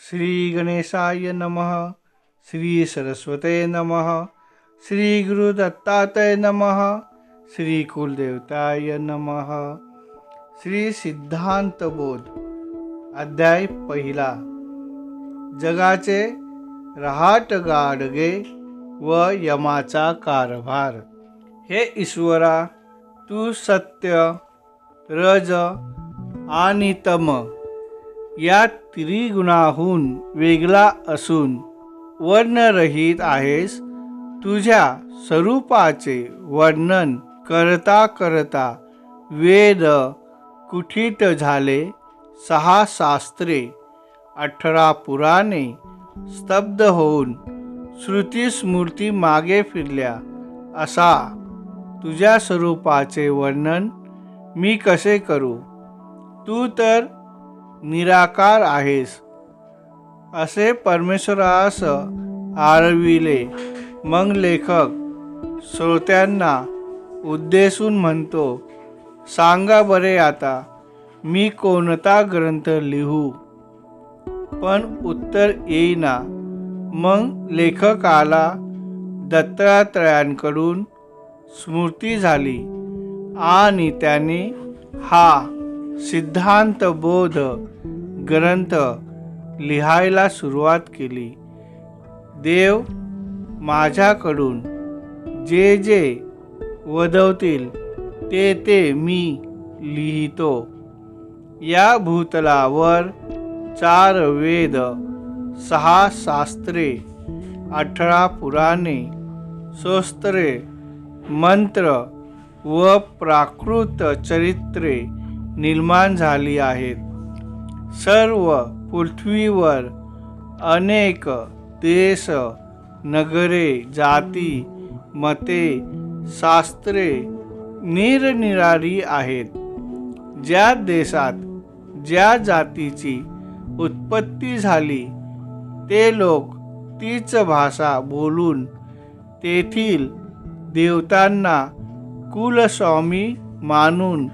श्री गणेशाय नमः श्री सरस्वते नमः श्री गुरुदत्तातय नमः श्री कुलदेवताय नमः। श्री सिद्धांत बोध अध्याय पहिला। जगाचे रहाट गाडगे व यमाचा कारभार। हे ईश्वरा तू सत्य रज आणि तम या त्रिगुणाहून वेगळा असून वर्णरहित आहेस. तुझ्या स्वरूपाचे वर्णन करता करता वेद कुठित झाले? सहा शास्त्रे अठरा पुराणे स्तब्ध होऊन श्रुतीस्मृती मागे फिरल्या. असा तुझ्या स्वरूपाचे वर्णन मी कसे करू? तू तर निराकार आहेस. असे परमेश्वरास आरविले मग लेखक श्रोत्यांना उद्देशून म्हणतो सांगा बरे आता मी कोणता ग्रंथ लिहू पण उत्तर येईना. मग लेखकाला दत्तात्रयांकडून स्मृती झाली आणि त्याने हा सिद्धांत बोध ग्रंथ लिहायला सुरुवात केली. देव माझ्याकडून जे जे वदवतील ते ते मी लिहितो. या भूतलावर चार वेद सहा शास्त्रे अठरा पुराणे सोस्त्रे मंत्र व प्राकृत चरित्रे निर्माण झाली आहेत. सर्व पृथ्वीवर अनेक देश नगरे जाती मते शास्त्रे निरनिराळी आहेत. ज्या देशात ज्या जातीची उत्पत्ती झाली ते लोक तीच भाषा बोलून तेथील देवतांना कुलस्वामी मानून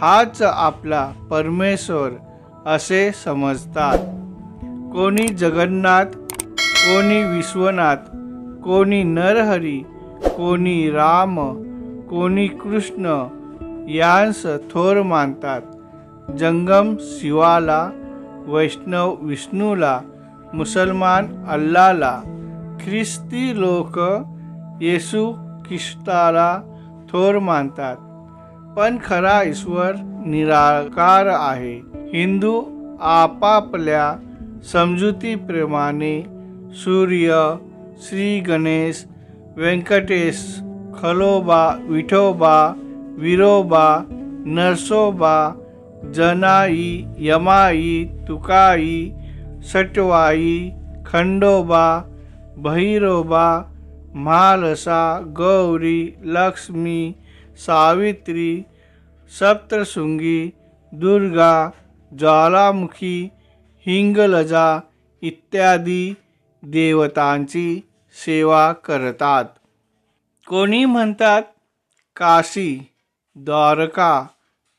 हाच आपला परमेश्वर असे समजतात. कोणी जगन्नाथ कोणी विश्वनाथ कोणी नरहरी कोणी राम कोणी कृष्ण यांस थोर मानतात. जंगम शिवाला वैष्णव विष्णूला मुसलमान अल्लाला ख्रिस्ती लोक येशू ख्रिस्ताला थोर मानतात. पण खरा ईश्वर निराकार आहे. हिंदू आपापल्या समजुतीप्रमाणे सूर्य श्री गणेश व्यंकटेश खलोबा विठोबा विरोबा नरसोबा जनाई यमाई तुकाई सटवाई खंडोबा भैरोबा महालसा गौरी लक्ष्मी सावित्री, सप्तशृंगी, दुर्गा, ज्वालामुखी, हिंगलजा इत्यादी देवतांची सेवा करतात. कोणी म्हणतात, काशी, द्वारका,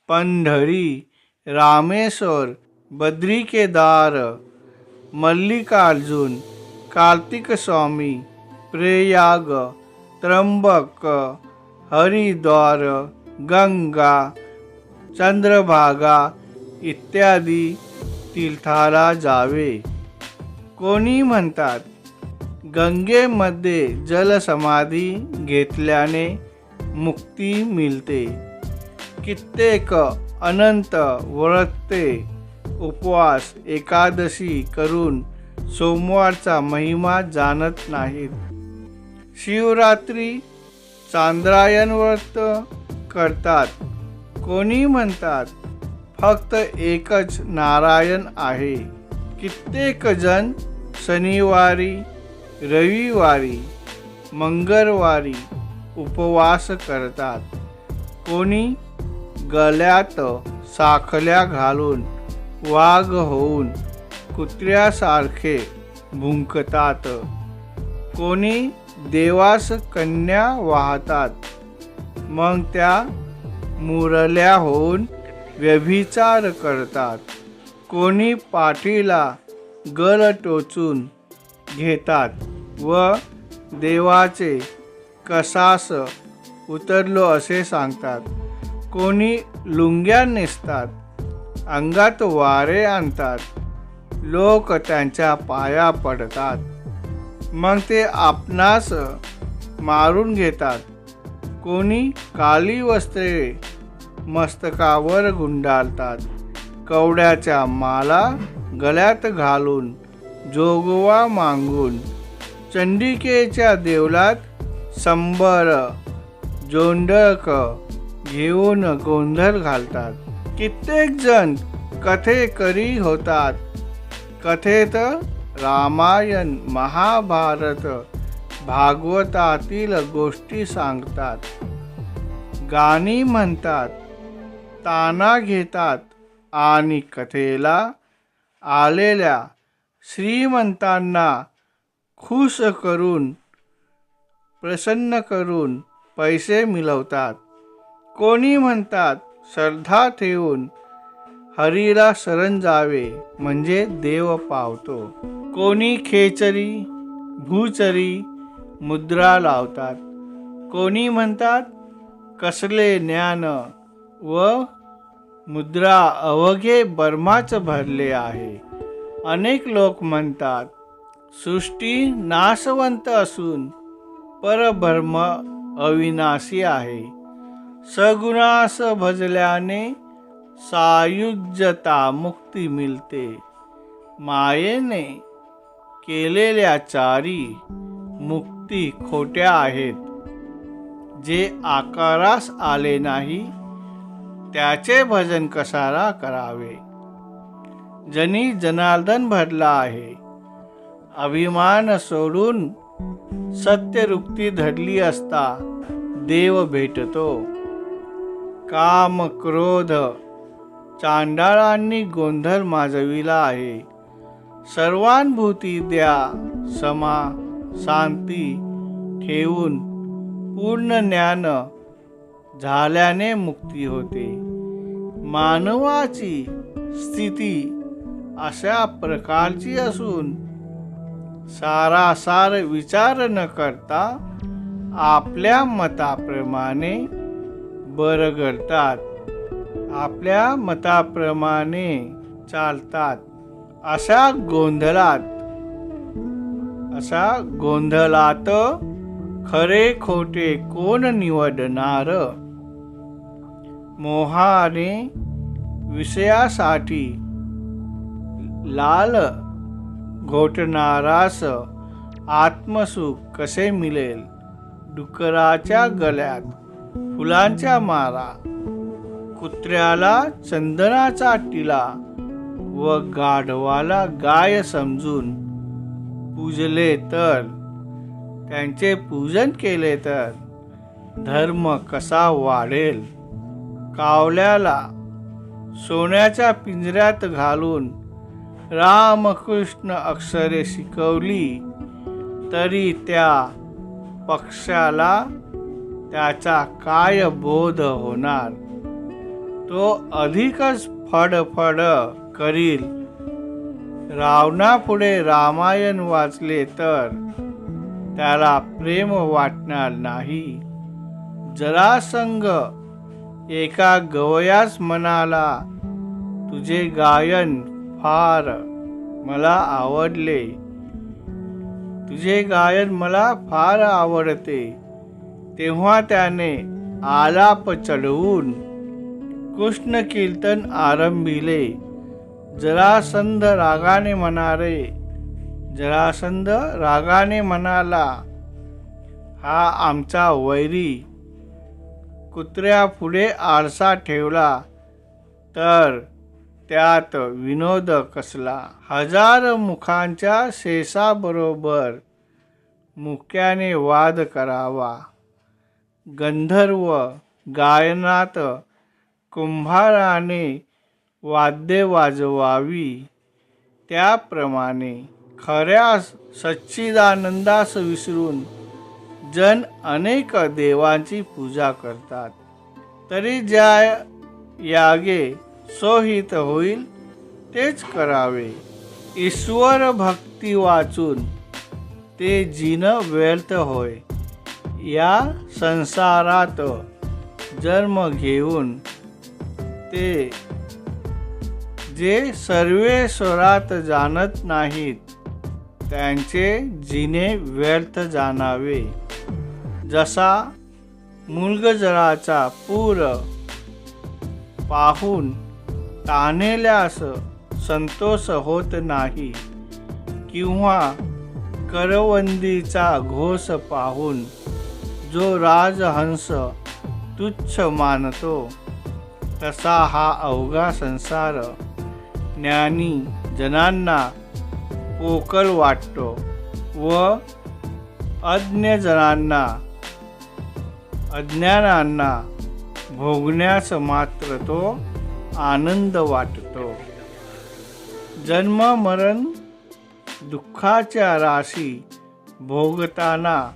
पंढरी, रामेश्वर, बद्रिकेदार, मल्लिकार्जुन कार्तिक स्वामी प्रयाग, त्र्यंबक हरिद्वार गंगा चंद्रभागा इत्यादी तीर्थाला जावे. कोणी म्हणतात गंगेमध्ये जलसमाधी घेतल्याने मुक्ती मिळते. कित्येक अनंत व्रते उपवास एकादशी करून सोमवारचा महिमा जाणत नाहीत. शिवरात्री चांद्रायन व्रत करतात. कोणी म्हणतात फक्त एकच नारायण आहे. कित्येक जण शनिवारी रविवारी मंगळवारी उपवास करतात. कोणी गळ्यात साखल्या घालून वाघ होऊन कुत्र्यासारखे भुंकतात. कोणी देवास कन्या वाहतात. मग त्या मुरल्या होऊन व्यभिचार करतात. कोणी पाठीला गल टोचून घेतात व देवाचे कसास उतरलो असे सांगतात. कोणी लुंग्या नेसतात अंगात वारे आणतात. लोक त्यांच्या पाया पडतात. मग ते आपणास मारून घेतात. कोणी काली वस्त्रे मस्तकावर गुंडाळतात. कवड्याच्या माला गळ्यात घालून जोगवा मागून चंडिकेच्या देवलात संबर जोंडक घेऊन गोंधळ घालतात. कित्येक जण कथेकरी होतात. कथेत रामायण महाभारत भागवतातील गोष्टी सांगतात. गाणी म्हणतात ताना घेतात आणि कथेला आलेल्या श्रीमंतांना खुश करून प्रसन्न करून पैसे मिळवतात. कोणी म्हणतात श्रद्धा ठेवून हरीला शरण जावे म्हणजे देव पावतो. कोणी खेचरी भूचरी मुद्रा लावतात. कोणी म्हणतात कसले ज्ञान व मुद्रा अवघे बर्माच भरले आहे. अनेक लोक म्हणतात सृष्टी नाशवंत असून परब्रह्म अविनाशी आहे. सगुणास भजल्याने सायुज्यता मुक्ती मिळते मायेने केलेल्या चारी मुक्ती खोट्या आहेत. जे आकारास आले नाही त्याचे भजन कसारा करावे? जनी जनार्दन भरला आहे. अभिमान सोडून सत्यरुक्ती धरली असता देव भेटतो. काम क्रोध चांडाळांनी गोंधळ माजविला आहे. सर्वानुभूती द्या समा शांती ठेवून पूर्ण ज्ञान झाल्याने मुक्ती होते. मानवाची स्थिती अशा प्रकारची असून सारासार विचार न करता आपल्या मताप्रमाणे बरगडतात आपल्या मताप्रमाणे चालतात. अशा गोंधळात अशा गोंधळात खरे खोटे कोण निवडणार? मोहाने विषयासाठी लाल घोटणारास आत्मसुख कसे मिळेल? डुकराच्या गळ्यात फुलांच्या मारा कुत्र्याला चंदनाचा टिला व गाढवाला गाय समजून पूजले तर त्यांचे पूजन केले तर धर्म कसा वाढेल? कावल्याला सोन्याच्या पिंजऱ्यात घालून रामकृष्ण अक्षरे शिकवली तरी त्या पक्षाला त्याचा काय बोध होणार? तो अधिकच फडफड करील. रावणापुढे रामायण वाचले तर त्याला प्रेम वाटणार नाही. जरासंग एका गवयास म्हणाला तुझे गायन फार मला आवडले. तुझे गायन मला फार आवडते. तेव्हा त्याने आलाप चढवून कृष्ण कीर्तन आरंभिले. जरासंध रागाने म्हणाले जरासंध रागाने म्हणाला हा आमचा वैरी. कुत्र्यापुढे आरसा ठेवला तर त्यात विनोद कसला. हजार मुखांच्या शेषाबरोबर मुक्याने वाद करावा. गंधर्व गायनात कुंभाराने वाद्ये वाजवावी. त्याप्रमाणे खऱ्या सच्चिदानंदास विसरून जन अनेक देवांची पूजा करतात. तरी ज्या यागे सोहित होईल तेच करावे. ईश्वर भक्ती वाचून ते जिन व्यर्थ होय. या संसारात जन्म घेऊन ते जे सर्वेश्वरात जाणत नाहीत त्यांचे जिने व्यर्थ जाणावे. जसा मुलगजराचा पूर पाहून तानेल्यास संतोष होत नाही किंवा करवंदीचा घोष पाहून जो राजहंस तुच्छ मानतो. तसा हा अवघा संसार. ज्ञानी जनांना पोकळ वाटतो व अज्ञजनांना अज्ञानांना भोगण्यास मात्र तो आनंद वाटतो. जन्म मरण दुःखाच्या राशी भोगताना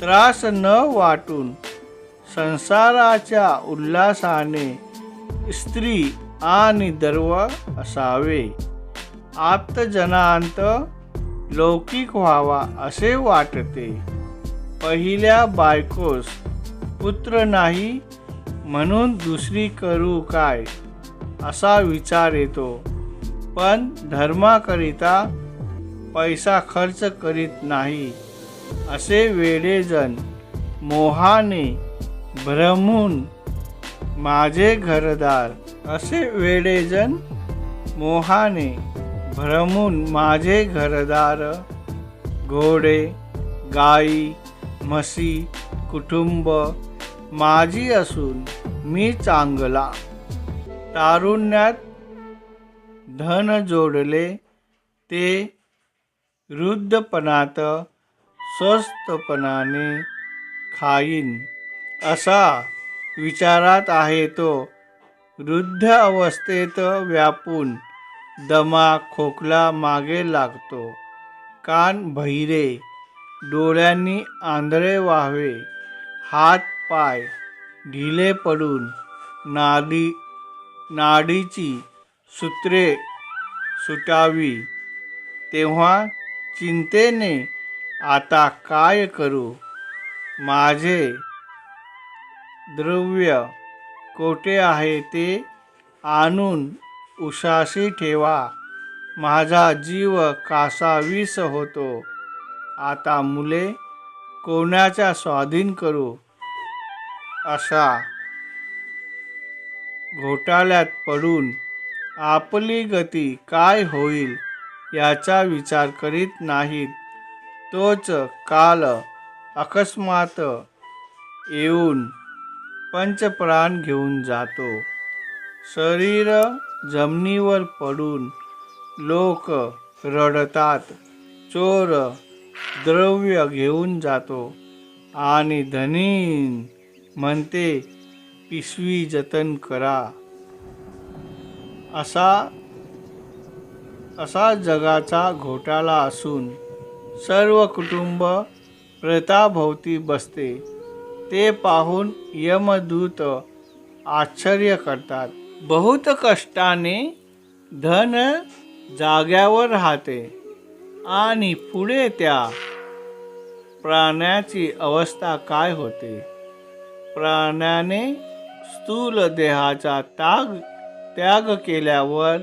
त्रास न वाटून संसाराच्या उल्हासाने स्त्री आणि दर्व असावे. आप्तजनांत लौकिक व्हावा असे वाटते. पहिल्या बायकोस पुत्र नाही म्हणून दुसरी करू काय? असा विचार येतो. पण धर्माकरिता पैसा खर्च करीत नाही. असे वेडेजण मोहाने भ्रमून माझे घरदार असे वेडेजन मोहाने भ्रमून माझे घरदार घोडे गाई म्हशी कुटुंब माझी असून मी चांगला. तारुण्यात धन जोडले ते वृद्धपणात स्वस्तपणाने खाईन असा विचारात आहे तो. वृद्ध अवस्थेत व्यापून दमा खोकला मागे लागतो. कान बहिरे डोळ्यांनी आंधळे व्हावे. हात पाय ढिले पडून नाडी नाडीची सूत्रे सुटावी. तेव्हा चिंतेने आता काय करू? माझे द्रव्य कोठे आहे ते आणून उशाशी ठेवा. माझा जीव कासावीस होतो. आता मुले कोणाच्या स्वाधीन करू? अशा घोटाळ्यात पडून आपली गती काय होईल याचा विचार करीत नाहीत. तोच काल अकस्मात येऊन पंचप्राण घेऊन जातो. शरीर जमिनीवर पडून लोक रडतात. चोर द्रव्य घेऊन जातो आणि धनी म्हणते पिशवी जतन करा. असा असा जगाचा घोटाळा असून सर्व कुटुंब प्रताभोवती बसते. ते पाहून यमदूत आश्चर्य करतात. बहुत कष्टाने धन जाग्यावर राहते आणि पुढे त्या प्राण्याची अवस्था काय होते? प्राण्याने स्थूल देहाचा त्याग त्याग केल्यावर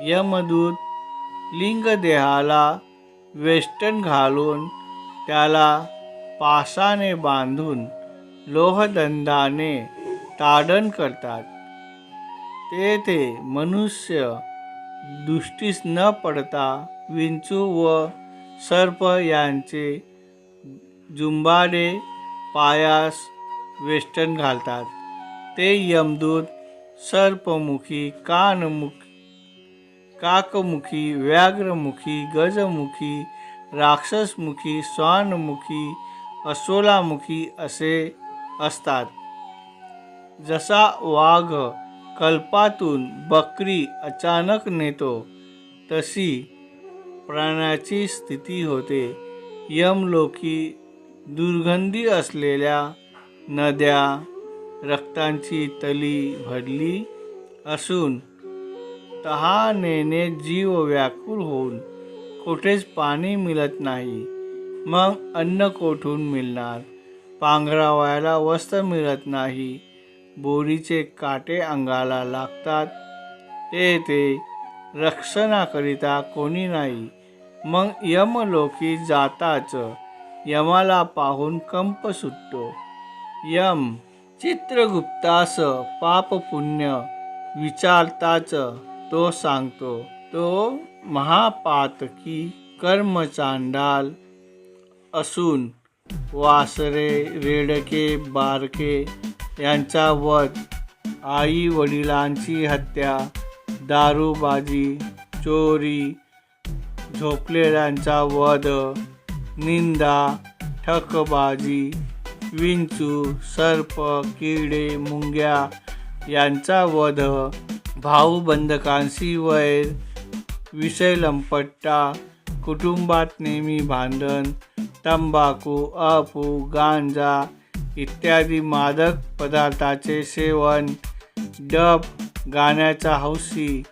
यमदूत लिंग देहाला वेष्टन घालून त्याला पासाने बांधून लोहदंडाने ताडण करतात. तेथे मनुष्य दृष्टीस न पडता विंचू व सर्प यांचे जुंबाडे पायास वेष्टन घालतात. ते यमदूत सर्पमुखी कानमुखी काकमुखी व्याघ्रमुखी गजमुखी राक्षसमुखी स्वानमुखी असोलामुखी असे असतात. जसा वाघ कल्पातून बकरी अचानक नेतो तशी प्राण्याची स्थिती होते. यमलोकी दुर्गंधी असलेल्या नद्या रक्तांची तली भरली असून तहानेने जीव व्याकुल होऊन कुठेच पाणी मिळत नाही. मग अन्न कोठून मिळणार? पांघरावायला वस्त्र मिळत नाही. बोरीचे काटे अंगाला लागतात. ते ते रक्षणाकरिता कोणी नाही. मग यमलोकी जाताच यमाला पाहून कंप सुटतो. यम चित्रगुप्तास पाप पुण्य विचारताच तो सांगतो तो महापातकी कर्मचांडाल असून वासरे रेडके बारके यांचा वध आई वडिलांची हत्या दारूबाजी चोरी झोपलेल्यांचा वध निंदा ठकबाजी विंचू सर्प किडे मुंग्या यांचा वध भाऊबंधकांशी वैर विषय लंपट्टा कुटुंबात नेहमी भांडण तंबाखू अफू गांजा इत्यादी मादक पदार्थाचे सेवन डब गाण्याचा हौशी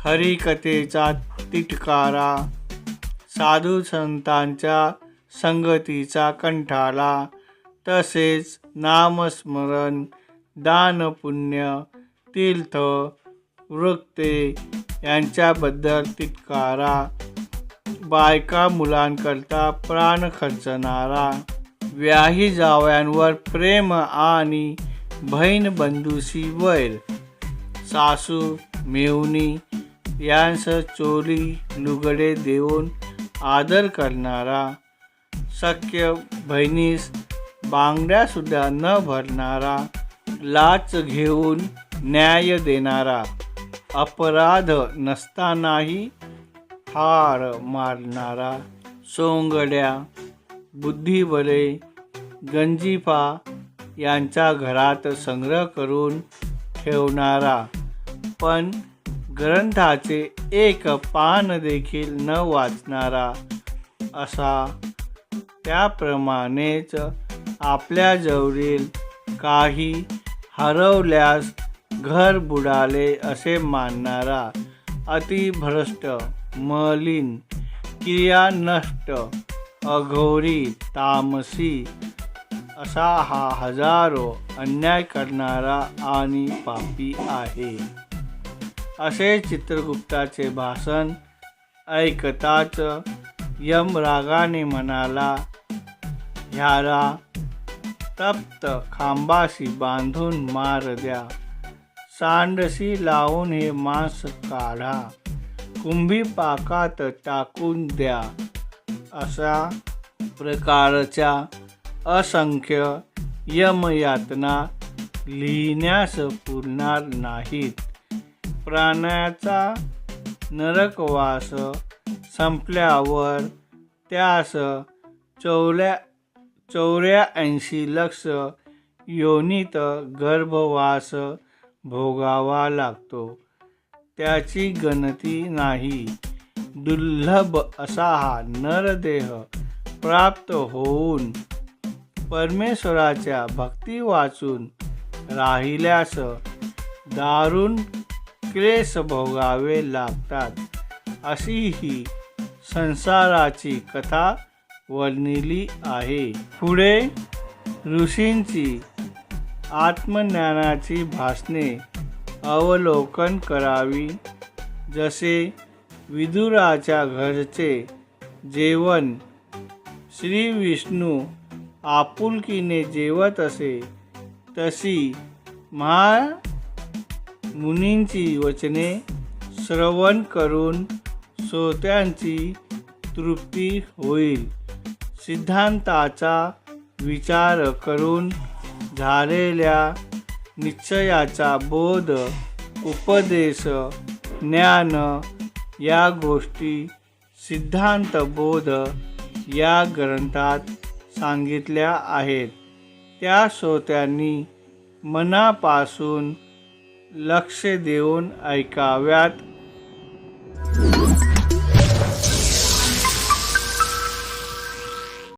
हरिकथेचा तिटकारा साधू संतांच्या संगतीचा कंठाला तसेच नामस्मरण दानपुण्य तीर्थ वृत्ते यांच्याबद्दल तिटकारा बायका मुलांकरता प्राण खर्चणारा व्याही जावयांवर प्रेम आणि बहीण बंधूशी वैर सासू मेहुणी यांस चोरी लुगडे देऊन आदर करणारा शक्य बहिणीस बांगड्यासुद्धा न भरणारा लाच घेऊन न्याय देणारा अपराध नसतानाही ठार मारणारा सोंगड्या बुद्धिबले गंजीफा यांचा घरात संग्रह करून ठेवणारा. पण ग्रंथाचे एक पान देखील न वाचणारा असा त्याप्रमाणेच आपल्या जवळील काही हरवल्यास घर बुडाले असे मानणारा अतिभ्रष्ट मलिन क्रिया नष्ट अघोरी तामसी असा हा हजारो अन्याय करणारा आणि पापी आहे. असे चित्रगुप्ताचे भाषण ऐकताच यमरागाने म्हणाला ह्याला तप्त खांबाशी बांधून मार द्या. सांडशी लावून हे मांस काढा. कुंभी पाकात टाकून द्या अशा प्रकारच्या असंख्य यमयातना लिहिण्यास पुरणार नाहीत. प्राण्याचा नरकवास संपल्यावर त्यास चौऱ्या चौऱ्याऐंशी लक्ष योनीत गर्भवास भोगावा लागतो. त्याची गणती नाही. दुर्लभ असा हा नरदेह प्राप्त होऊन परमेश्वराच्या भक्ती वाचून राहिल्यास दारुण क्लेश भोगावे लागतात. अशी ही संसाराची कथा वर्णिली आहे. पुढे ऋषींची आत्मज्ञानाची भाषणे अवलोकन करावी. जसे विदुराच्या घरचे जेवण श्री विष्णू आपुलकीने जेवत असे तशी महा मुनींची वचने श्रवण करून श्रोत्यांची तृप्ती होईल. सिद्धांताचा विचार करून झालेल्या निश्चयाचा बोध उपदेश ज्ञान या गोष्टी सिद्धांत बोध या ग्रंथात सांगितल्या आहेत. त्या श्रोत्यांनी मनापासून लक्ष देऊन ऐकाव्यात.